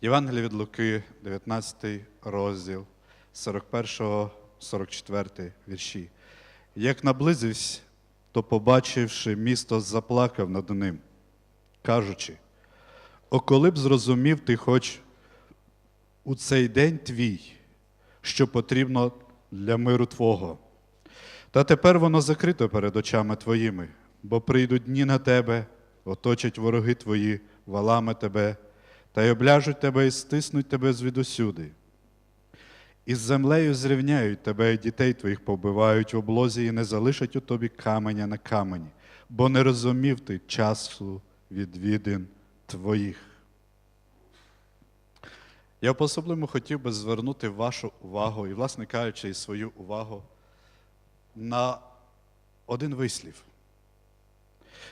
Євангеліє від Луки, 19 розділ, 41-44 вірші. Як наблизився, то, побачивши місто, заплакав над ним, кажучи: О, коли б зрозумів ти хоч у цей день твій, що потрібно для миру Твого. Та тепер воно закрито перед очами твоїми, бо прийдуть дні на тебе, оточать вороги твої, валами тебе, та й обляжуть тебе і стиснуть тебе звідусюди. І з землею зрівняють тебе, і дітей твоїх побивають в облозі, і не залишать у тобі каменя на камені, бо не розумів ти часу відвідин твоїх. Я по-особливому хотів би звернути вашу увагу і, власне кажучи, і свою увагу на один вислів.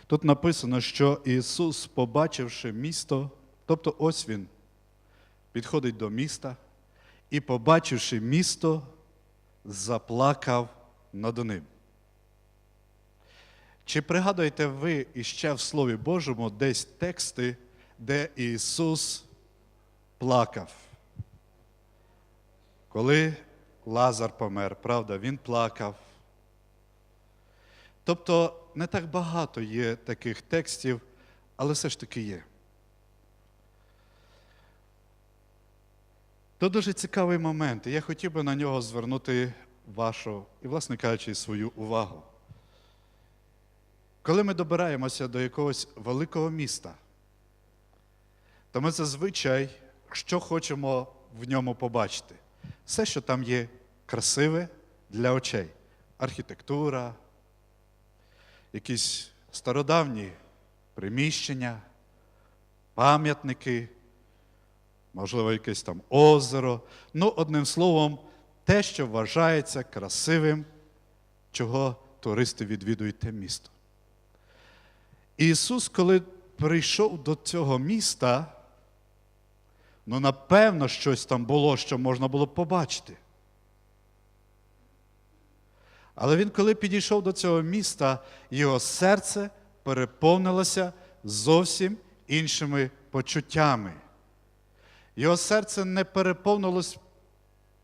Тут написано, що Ісус, побачивши місто, тобто ось Він підходить до міста і, побачивши місто, заплакав над ним. Чи пригадуєте ви іще в Слові Божому десь тексти, де Ісус плакав? Коли Лазар помер, правда, Він плакав. Тобто не так багато є таких текстів, але все ж таки є. То дуже цікавий момент, і я хотів би на нього звернути вашу і, власне кажучи, свою увагу. Коли ми добираємося до якогось великого міста, то ми зазвичай, що хочемо в ньому побачити? Все, що там є красиве для очей. Архітектура, якісь стародавні приміщення, пам'ятники, можливо, якесь там озеро. Ну, одним словом, те, що вважається красивим, чого туристи відвідують те місто. Ісус, коли прийшов до цього міста, ну, напевно, щось там було, що можна було побачити. Але він, коли підійшов до цього міста, його серце переповнилося зовсім іншими почуттями. Його серце не переповнилось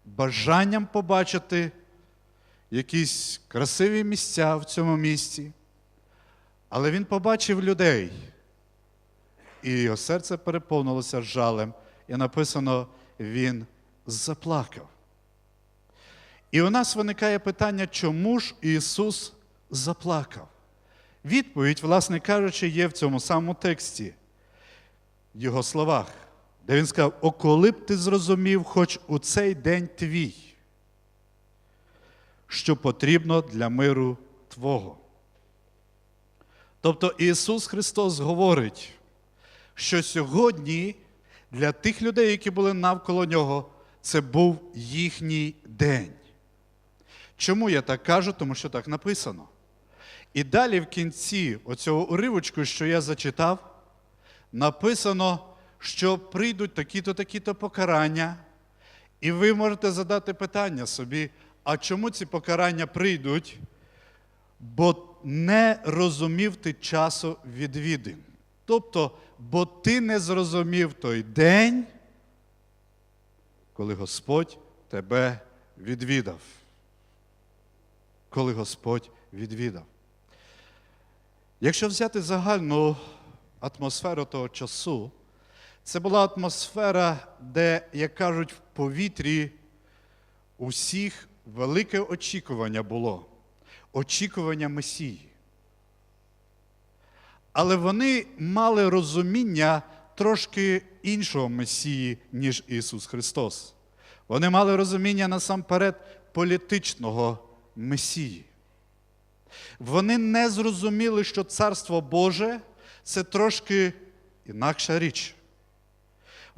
бажанням побачити якісь красиві місця в цьому місті. Але він побачив людей, і його серце переповнилося жалем, і написано, він заплакав. І у нас виникає питання, чому ж Ісус заплакав? Відповідь, власне кажучи, є в цьому самому тексті, в Його словах, де він сказав: О, коли б ти зрозумів хоч у цей день твій, що потрібно для миру Твого. Тобто Ісус Христос говорить, що сьогодні для тих людей, які були навколо Нього, це був їхній день. Чому я так кажу? Тому що так написано. І далі в кінці оцього уривочку, що я зачитав, написано, що прийдуть такі-то, такі-то покарання, і ви можете задати питання собі, а чому ці покарання прийдуть? Бо не розумів ти часу відвідин. Тобто, бо ти не зрозумів той день, коли Господь тебе відвідав. Коли Господь відвідав. Якщо взяти загальну атмосферу того часу, це була атмосфера, де, як кажуть, в повітрі у всіх велике очікування було очікування Месії. Але вони мали розуміння трошки іншого Месії, ніж Ісус Христос. Вони мали розуміння насамперед політичного Месії. Вони не зрозуміли, що Царство Боже це трошки інакша річ.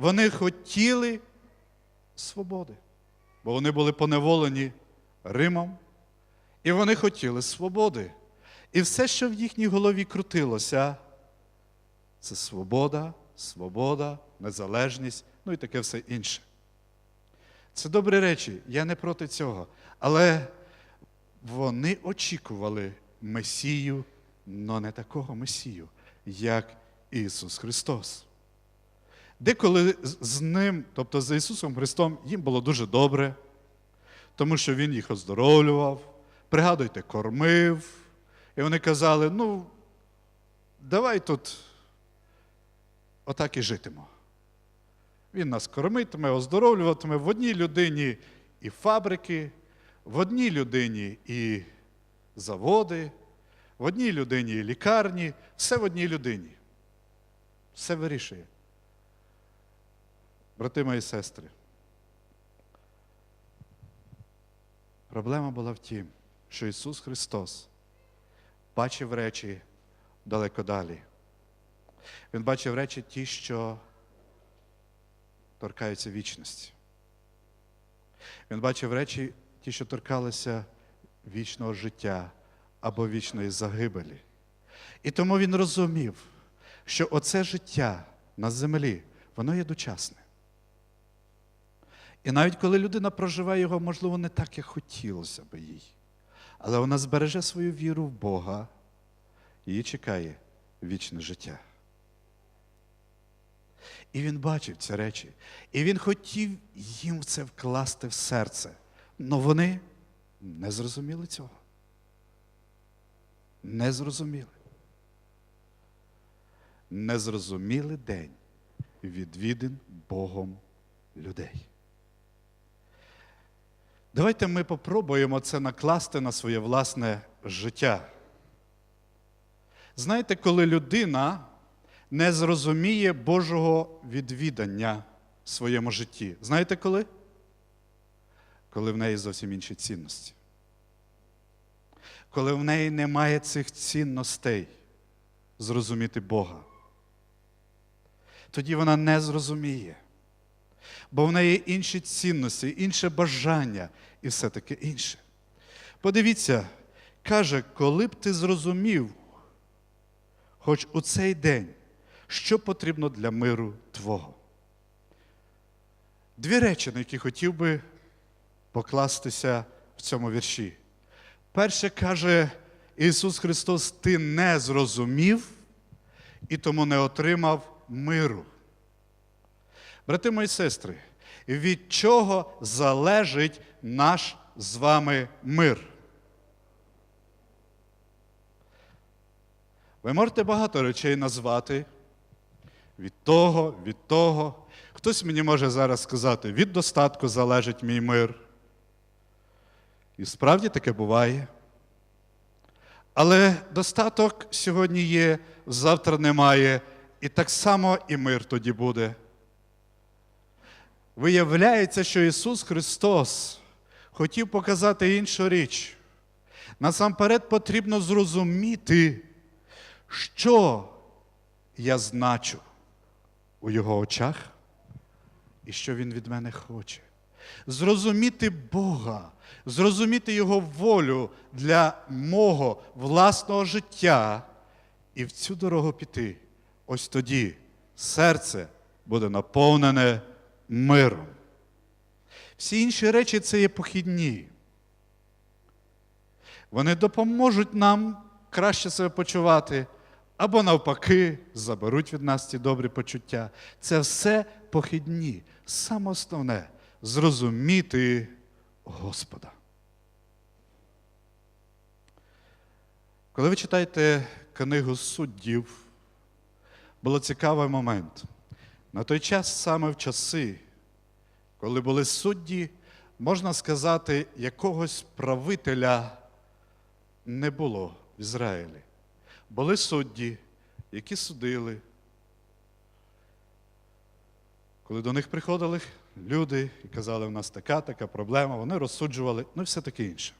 Вони хотіли свободи, бо вони були поневолені Римом, і вони хотіли свободи. І все, що в їхній голові крутилося, це свобода, свобода, незалежність, ну і таке все інше. Це добрі речі, я не проти цього. Але вони очікували Месію, але не такого Месію, як Ісус Христос. Деколи з- ним, тобто з Ісусом Христом, їм було дуже добре, тому що Він їх оздоровлював, пригадуйте, кормив. І вони казали: ну, давай тут отак і житимо. Він нас кормитиме, оздоровлюватиме в одній людині і фабрики, в одній людині і заводи, в одній людині і лікарні, все в одній людині. Все вирішує. Брати мої сестри. Проблема була в тім, що Ісус Христос бачив речі далеко далі. Він бачив речі ті, що торкаються вічності. Він бачив речі ті, що торкалися вічного життя або вічної загибелі. І тому він розумів, що оце життя на землі, воно є дочасне. І навіть коли людина проживає його, можливо, не так, як хотілося би їй. Але вона збереже свою віру в Бога, її чекає вічне життя. І він бачив ці речі. І він хотів їм це вкласти в серце. Але вони не зрозуміли цього. Не зрозуміли. Не зрозуміли день відвідин Богом людей. Давайте ми попробуємо це накласти на своє власне життя. Знаєте, коли людина не зрозуміє Божого відвідання в своєму житті. Знаєте коли? Коли в неї зовсім інші цінності. Коли в неї немає цих цінностей зрозуміти Бога. Тоді вона не зрозуміє. Бо в неї інші цінності, інше бажання і все таке інше. Подивіться, каже, коли б ти зрозумів, хоч у цей день, що потрібно для миру Твого. Дві речі, на які хотів би покластися в цьому вірші. Перше каже Ісус Христос, ти не зрозумів і тому не отримав миру. Брати мої сестри, від чого залежить наш з вами мир? Ви можете багато речей назвати від того, від того. Хтось мені може зараз сказати, від достатку залежить мій мир. І справді таке буває. Але достаток сьогодні є, завтра немає, і так само і мир тоді буде. Виявляється, що Ісус Христос хотів показати іншу річ. Насамперед потрібно зрозуміти, що я значу у Його очах і що Він від мене хоче. Зрозуміти Бога, зрозуміти Його волю для мого власного життя і в цю дорогу піти. Ось тоді серце буде наповнене миром. Всі інші речі це є похідні. Вони допоможуть нам краще себе почувати, або навпаки, заберуть від нас ці добрі почуття. Це все похідні. Саме основне зрозуміти Господа. Коли ви читаєте книгу суддів, було цікавий момент. На той час, саме в часи, коли були судді, можна сказати, якогось правителя не було в Ізраїлі. Були судді, які судили. Коли до них приходили люди і казали, у нас така, така проблема, вони розсуджували, ну і все таке інше.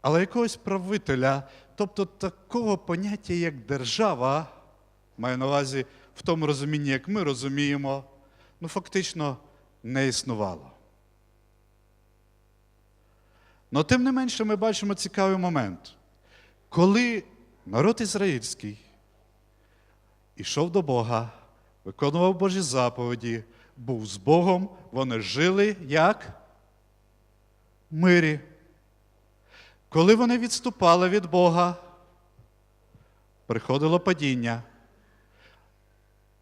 Але якогось правителя, тобто такого поняття, як держава, маю на увазі в тому розумінні, як ми розуміємо, ну фактично не існувало. Но тим не менше ми бачимо цікавий момент, коли народ ізраїльський ішов до Бога, виконував Божі заповіді, був з Богом, вони жили як в мирі. Коли вони відступали від Бога, приходило падіння,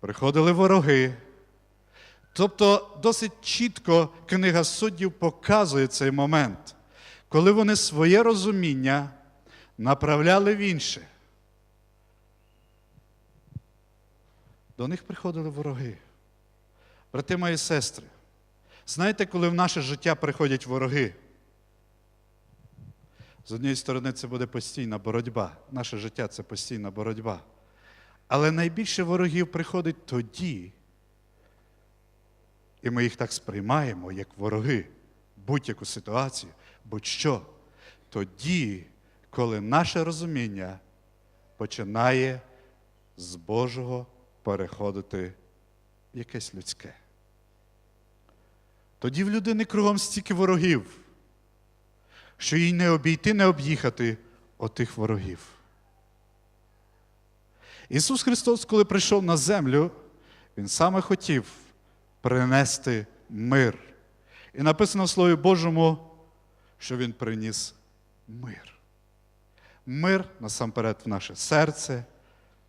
приходили вороги, Тобто досить чітко книга суддів показує цей момент, коли вони своє розуміння направляли в інше. До них приходили вороги. Брати мої сестри, знаєте, коли в наше життя приходять вороги? З однієї сторони, це буде постійна боротьба. Наше життя це постійна боротьба. Але найбільше ворогів приходить тоді, і ми їх так сприймаємо, як вороги, будь-яку ситуацію, будь-що. Тоді, коли наше розуміння починає з Божого переходити в якесь людське. Тоді в людини кругом стільки ворогів, що їй не обійти, не об'їхати отих ворогів. Ісус Христос, коли прийшов на землю, Він саме хотів принести мир. І написано в Слові Божому, що Він приніс мир. Мир насамперед в наше серце,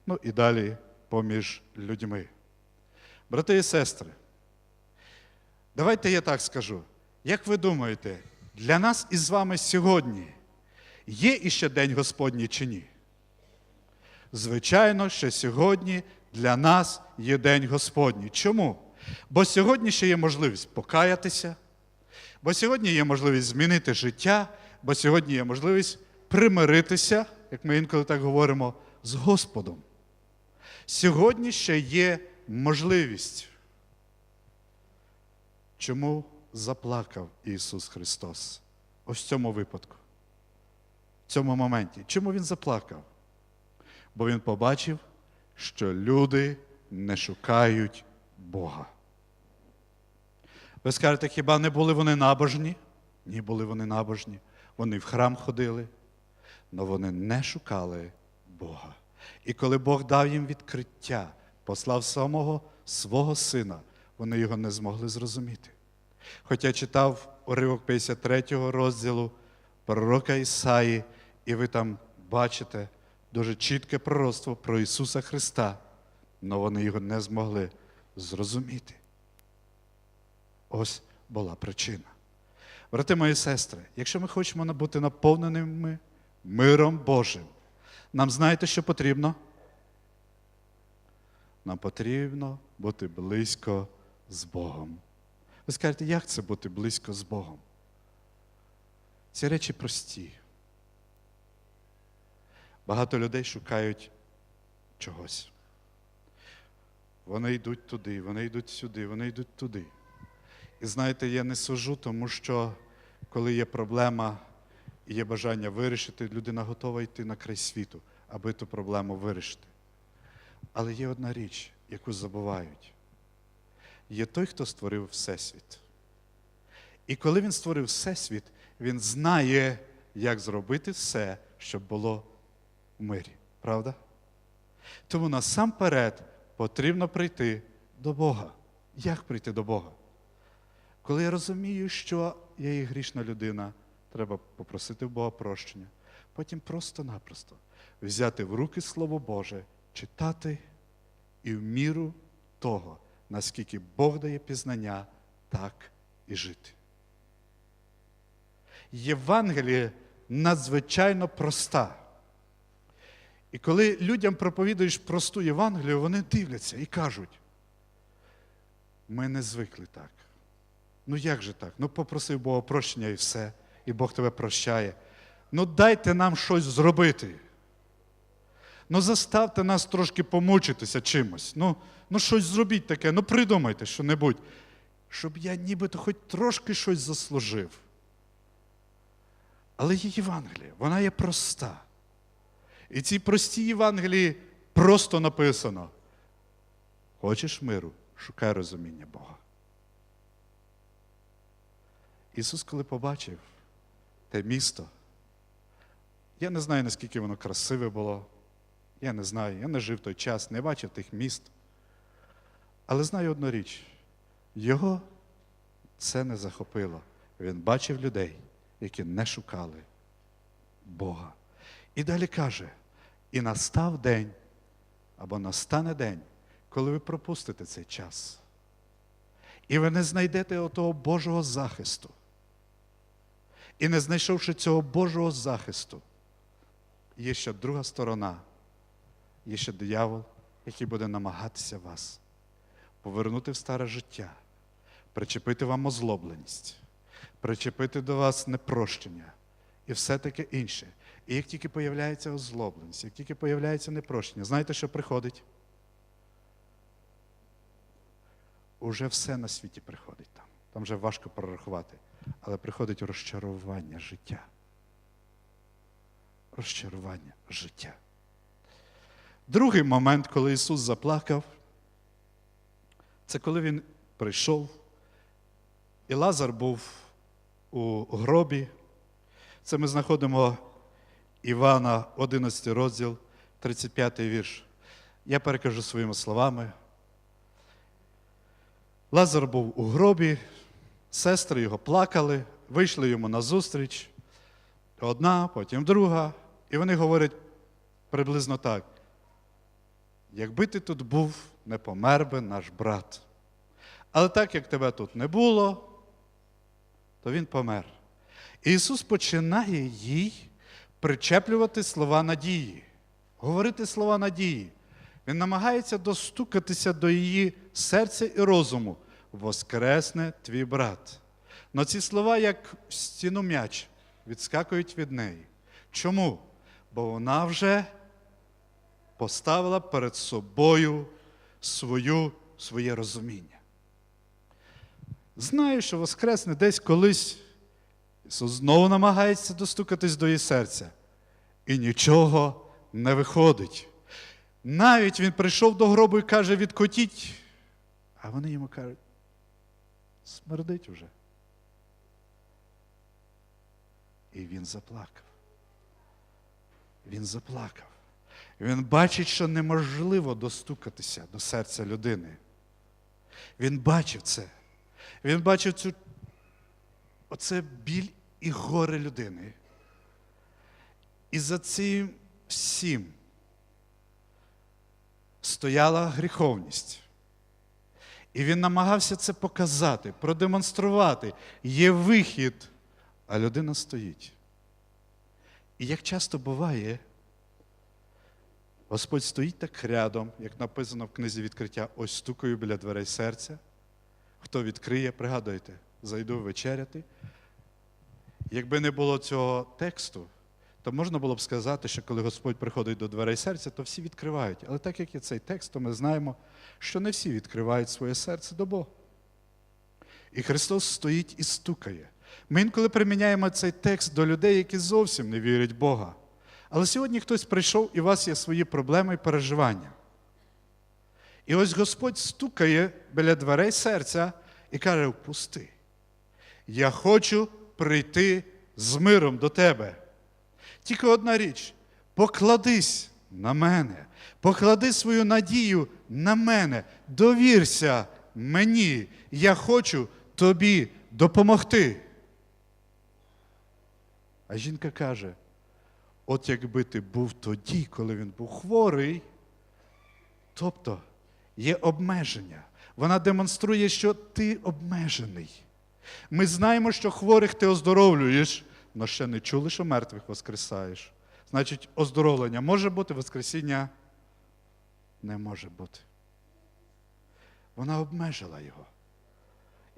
ну і далі поміж людьми. Брати і сестри, давайте я так скажу. Як ви думаєте, для нас із вами сьогодні є іще День Господній чи ні? Звичайно, що сьогодні для нас є День Господній. Чому? Бо сьогодні ще є можливість покаятися, бо сьогодні є можливість змінити життя, бо сьогодні є можливість примиритися, як ми інколи так говоримо, з Господом. Сьогодні ще є можливість. Чому заплакав Ісус Христос? Ось в цьому випадку, в цьому моменті. Чому Він заплакав? Бо Він побачив, що люди не шукають Бога. Ви скажете, хіба не були вони набожні? Ні, були вони набожні. Вони в храм ходили, але вони не шукали Бога. І коли Бог дав їм відкриття, послав самого свого сина, вони його не змогли зрозуміти. Хоча читав уривок 53 розділу пророка Ісаї, і ви там бачите дуже чітке пророцтво про Ісуса Христа, але вони його не змогли зрозуміти. Ось була причина. Брати мої сестри, якщо ми хочемо бути наповненими миром Божим, нам знаєте, що потрібно? Нам потрібно бути близько з Богом. Ви скажете, як це бути близько з Богом? Ці речі прості. Багато людей шукають чогось. Вони йдуть туди, вони йдуть сюди, вони йдуть туди. І знаєте, я не сужу, тому що коли є проблема і є бажання вирішити, людина готова йти на край світу, аби ту проблему вирішити. Але є одна річ, яку забувають. Є той, хто створив Всесвіт. І коли він створив Всесвіт, він знає, як зробити все, щоб було в мирі. Правда? Тому насамперед потрібно прийти до Бога. Як прийти до Бога? Коли я розумію, що я є грішна людина, треба попросити в Бога прощення, потім просто-напросто взяти в руки Слово Боже, читати і в міру того, наскільки Бог дає пізнання, так і жити. Євангеліє надзвичайно проста. І коли людям проповідуєш просту Євангелію, вони дивляться і кажуть, ми не звикли так. Ну як же так? Ну попросив Бога прощення і все, і Бог тебе прощає. Ну дайте нам щось зробити. Ну заставте нас трошки помучитися чимось. Ну, ну щось зробіть таке, ну придумайте що-небудь, щоб я нібито хоч трошки щось заслужив. Але є Євангелія, вона є проста. І цій простій Євангелії просто написано: хочеш миру, шукай розуміння Бога. Ісус, коли побачив те місто, я не знаю, наскільки воно красиве було. Я не знаю, я не жив той час, не бачив тих міст. Але знаю одну річ: його це не захопило. Він бачив людей, які не шукали Бога. І далі каже: і настав день, або настане день, коли ви пропустите цей час. і ви не знайдете отого Божого захисту. І не знайшовши цього Божого захисту, є ще друга сторона, є ще диявол, який буде намагатися вас повернути в старе життя, причепити вам озлобленість, причепити до вас непрощення і все таке інше. І як тільки появляється озлобленість, як тільки появляється непрощення, знаєте, що приходить? Уже все на світі приходить там. Там вже важко прорахувати. Але приходить розчарування життя. Розчарування життя. Другий момент, коли Ісус заплакав, це коли Він прийшов, і Лазар був у гробі. Це ми знаходимо Івана, 11 розділ, 35 вірш. Я перекажу своїми словами. Лазар був у гробі, сестри його плакали, вийшли йому назустріч. Одна, потім друга. І вони говорять приблизно так. Якби ти тут був, не помер би наш брат. Але так як тебе тут не було, то він помер. І Ісус починає їй причеплювати слова надії, говорити слова надії. Він намагається достукатися до її серця і розуму. Воскресне твій брат. Но ці слова, як стіну м'яч, відскакують від неї. Чому? Бо вона вже поставила перед собою свою, своє розуміння. Знаю, що Воскресне десь колись Ісус знову намагається достукатись до її серця. І нічого не виходить. Навіть він прийшов до гробу і каже, відкотіть, а вони йому кажуть, смердить уже. І він заплакав. Він заплакав. Він бачить, що неможливо достукатися до серця людини. Він бачив це. Він бачив цю оце біль і горе людини. І за цим всім стояла гріховність. І він намагався це показати, продемонструвати. Є вихід, а людина стоїть. І як часто буває, Господь стоїть так рядом, як написано в книзі відкриття, ось стукаю біля дверей серця. Хто відкриє, пригадуйте, зайду вечеряти. Якби не було цього тексту, то можна було б сказати, що коли Господь приходить до дверей серця, то всі відкривають. Але так як є цей текст, то ми знаємо, що не всі відкривають своє серце до Бога. І Христос стоїть і стукає. Ми інколи приміняємо цей текст до людей, які зовсім не вірять в Бога. Але сьогодні хтось прийшов і у вас є свої проблеми і переживання. І ось Господь стукає біля дверей серця і каже: впусти. Я хочу прийти з миром до тебе. Тільки одна річ: покладись на мене, поклади свою надію на мене, довірся мені, я хочу тобі допомогти. А жінка каже: от якби ти був тоді, коли він був хворий, тобто є обмеження. Вона демонструє, що ти обмежений. Ми знаємо, що хворих ти оздоровлюєш, але ще не чули, що мертвих воскресаєш. Значить, оздоровлення може бути, воскресіння не може бути. Вона обмежила його.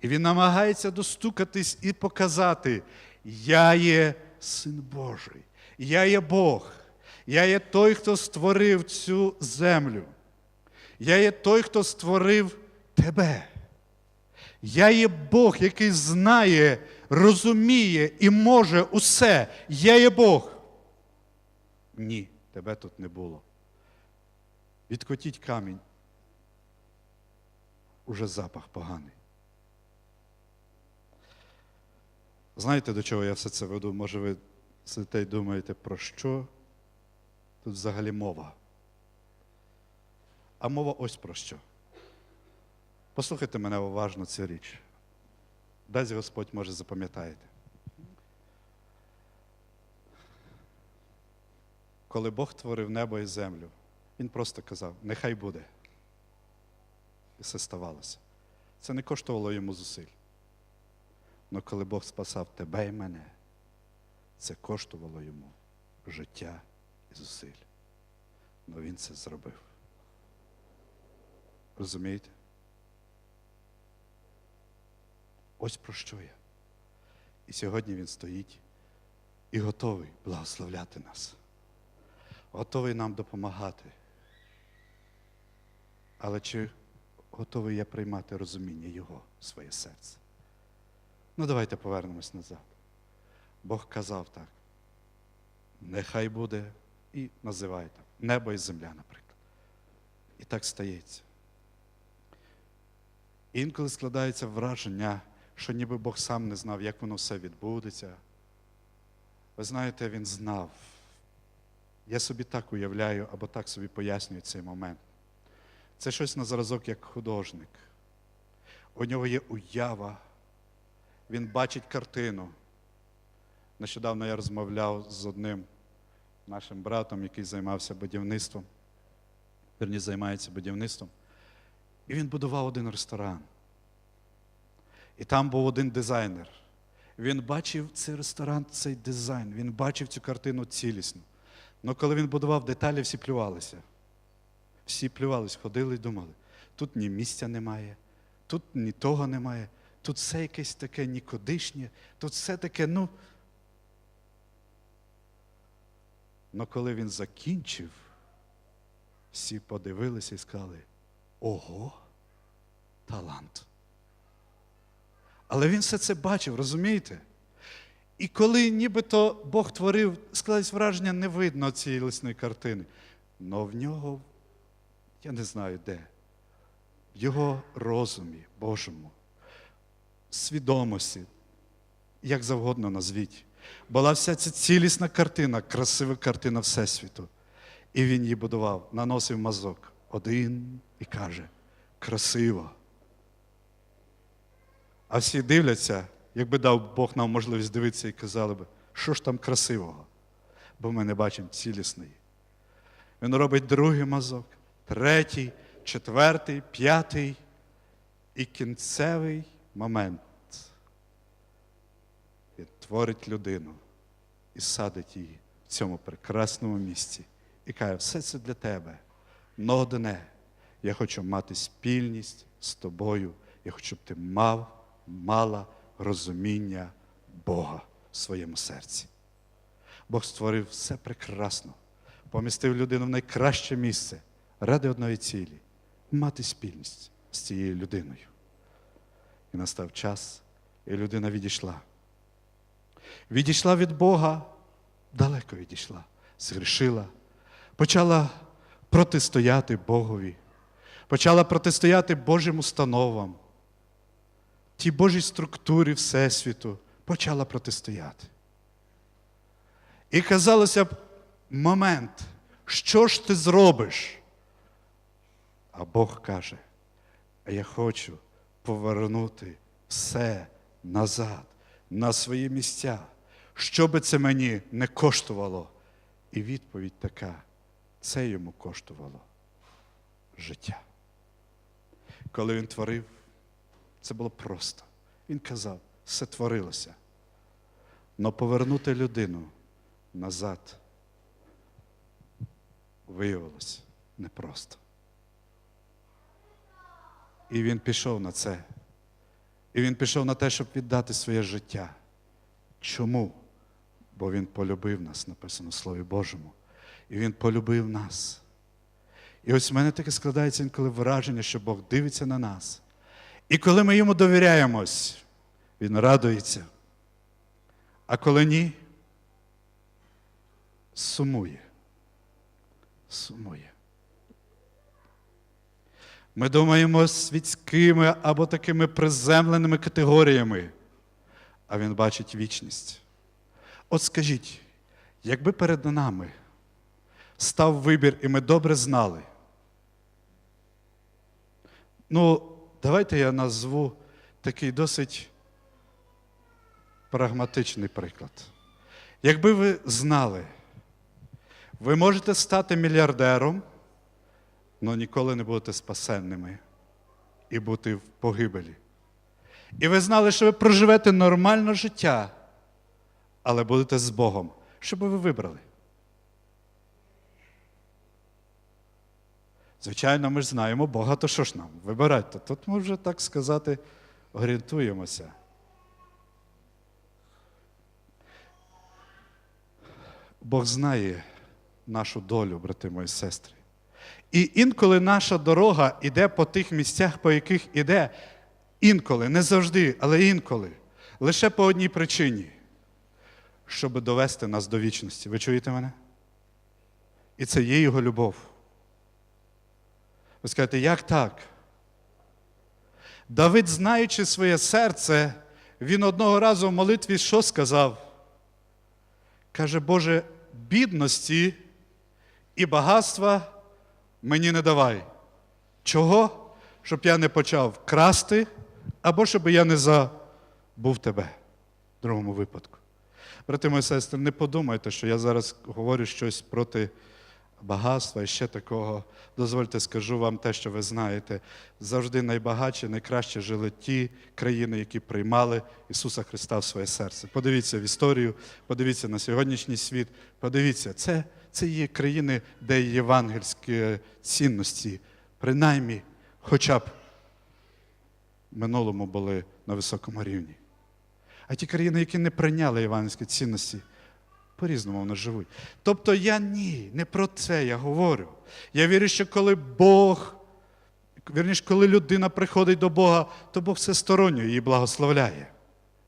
І він намагається достукатись і показати: Я є син Божий, я є Бог, я є той, хто створив цю землю. Я є той, хто створив тебе. Я є Бог, який знає, розуміє і може усе. Я є Бог. Ні, тебе тут не було. Відкотіть камінь. Уже запах поганий. Знаєте, до чого я все це веду? Може, ви сидите і думаєте, про що тут взагалі мова? А мова ось про що. Послухайте мене уважно цю річ. Дасть Господь, може, запам'ятаєте. Коли Бог творив небо і землю, Він просто казав, нехай буде. І все ставалося. Це не коштувало йому зусиль. Але коли Бог спасав тебе і мене, це коштувало йому життя і зусиль. Але він це зробив. Розумієте? Ось про що я. І сьогодні він стоїть і готовий благословляти нас, готовий нам допомагати. Але чи готовий я приймати розуміння Його в своє серце? Ну, давайте повернемось назад. Бог казав так. Нехай буде і називає так. Небо і земля, наприклад. І так стається. Інколи складається враження, що ніби Бог сам не знав, як воно все відбудеться. Ви знаєте, він знав. Я собі так уявляю або так собі пояснюю цей момент. Це щось на зразок як художник. У нього є уява, він бачить картину. Нещодавно я розмовляв з одним нашим братом, який займався будівництвом, верні, займається будівництвом. І він будував один ресторан. І там був один дизайнер. Він бачив цей ресторан, цей дизайн, він бачив цю картину цілісно. Але коли він будував деталі, всі плювалися. Всі плювались, ходили і думали, тут ні місця немає, тут ні того немає, тут все якесь таке нікудишнє, тут все таке, ну. Но коли він закінчив, всі подивилися і сказали: Ого, талант. Але він все це бачив, розумієте? І коли нібито Бог творив, склалось враження, не видно цієї лисної картини. Но в нього, я не знаю де, в його розумі Божому, свідомості, як завгодно назвіть, була вся ця цілісна картина, красива картина Всесвіту. І він її будував, наносив мазок один і каже: красиво. А всі дивляться, якби дав Бог нам можливість дивитися і казали би, що ж там красивого, бо ми не бачимо цілісної. Він робить другий мазок, третій, четвертий, п'ятий і кінцевий момент. Він творить людину і садить її в цьому прекрасному місці. І каже, все це для тебе. Но одне, я хочу мати спільність з тобою. Я хочу, щоб ти мав, мала розуміння Бога в своєму серці. Бог створив все прекрасно, помістив людину в найкраще місце ради одної цілі мати спільність з цією людиною. І настав час, і людина відійшла. Відійшла від Бога, далеко відійшла, згрішила, почала протистояти Богові, почала протистояти Божим установам, тій Божій структурі Всесвіту почала протистояти. І казалося б, момент, що ж ти зробиш? А Бог каже, я хочу повернути все назад, на свої місця, що би це мені не коштувало. І відповідь така: це йому коштувало життя. Коли він творив, це було просто. Він казав, все творилося. Но повернути людину назад виявилось непросто. І він пішов на це. І він пішов на те, щоб віддати своє життя. Чому? Бо він полюбив нас, написано в Слові Божому. І він полюбив нас. І ось в мене таке складається інколи враження, що Бог дивиться на нас. І коли ми йому довіряємось, він радується. А коли ні, сумує. Сумує. Ми думаємо світськими або такими приземленими категоріями, а він бачить вічність. От скажіть, якби перед нами став вибір, і ми добре знали. Ну, давайте я назву такий досить прагматичний приклад. Якби ви знали, ви можете стати мільярдером, але ніколи не будете спасенними. і бути в погибелі. І ви знали, що ви проживете нормальне життя, але будете з Богом. Що би ви вибрали? Звичайно, ми ж знаємо Бога, то що ж нам? Вибирайте. Тут ми вже, так сказати, орієнтуємося. Бог знає нашу долю, брати мої сестри. І інколи наша дорога йде по тих місцях, по яких іде, інколи, не завжди, але інколи, лише по одній причині, щоб довести нас до вічності. Ви чуєте мене? І це є його любов. Ви скажете, як так? Давид, знаючи своє серце, він одного разу в молитві що сказав? Каже, Боже, бідності і багатства мені не давай. Чого? Щоб я не почав красти, або щоб я не забув тебе в другому випадку. Брати мої сестри, не подумайте, що я зараз говорю щось проти багатства і ще такого. Дозвольте, скажу вам те, що ви знаєте. Завжди найбагатші, найкраще жили ті країни, які приймали Ісуса Христа в своє серце. Подивіться в історію, подивіться на сьогоднішній світ. Подивіться, це, це є країни, де є євангельські цінності, принаймні, хоча б в минулому були на високому рівні. А ті країни, які не прийняли євангельські цінності, по-різному вони живуть. Тобто я ні, не про це я говорю. Я вірю, що коли Бог, вірніше, коли людина приходить до Бога, то Бог всесторонньо її благословляє.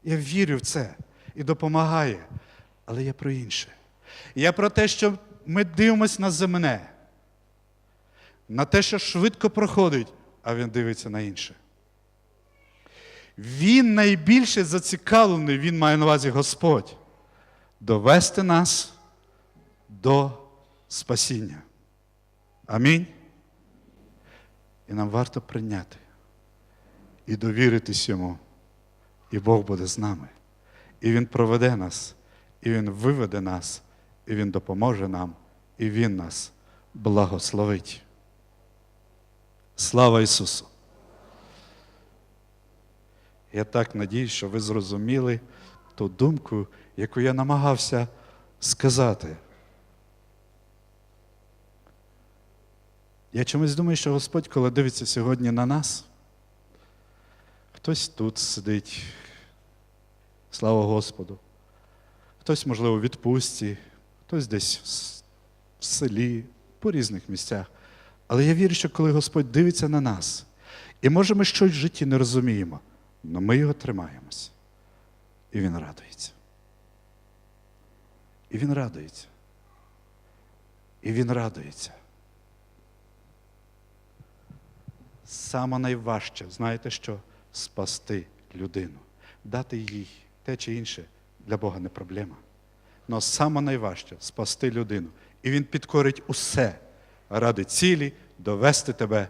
Я вірю в це і допомагає. Але я про інше. Я про те, що ми дивимося на земне, на те, що швидко проходить, а він дивиться на інше. Він найбільше зацікавлений, він має на увазі Господь, довести нас до спасіння. Амінь. І нам варто прийняти і довіритись йому, і Бог буде з нами. І Він проведе нас, і Він виведе нас, і Він допоможе нам, і Він нас благословить. Слава Ісусу! Я так надіюсь, що ви зрозуміли ту думку, яку я намагався сказати. Я чомусь думаю, що Господь, коли дивиться сьогодні на нас, хтось тут сидить, слава Господу, хтось, можливо, у відпустці, хтось десь в селі, по різних місцях. Але я вірю, що коли Господь дивиться на нас, і може ми щось в житті не розуміємо, але ми його тримаємося. І він радується. І він радується. І він радується. Саме найважче, знаєте що? Спасти людину, дати їй те чи інше для Бога не проблема. Але саме найважче спасти людину. І Він підкорить усе ради цілі довести тебе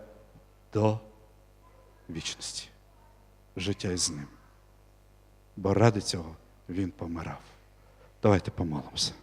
до вічності, життя із ним. Бо ради цього він помирав. Давайте помолимося.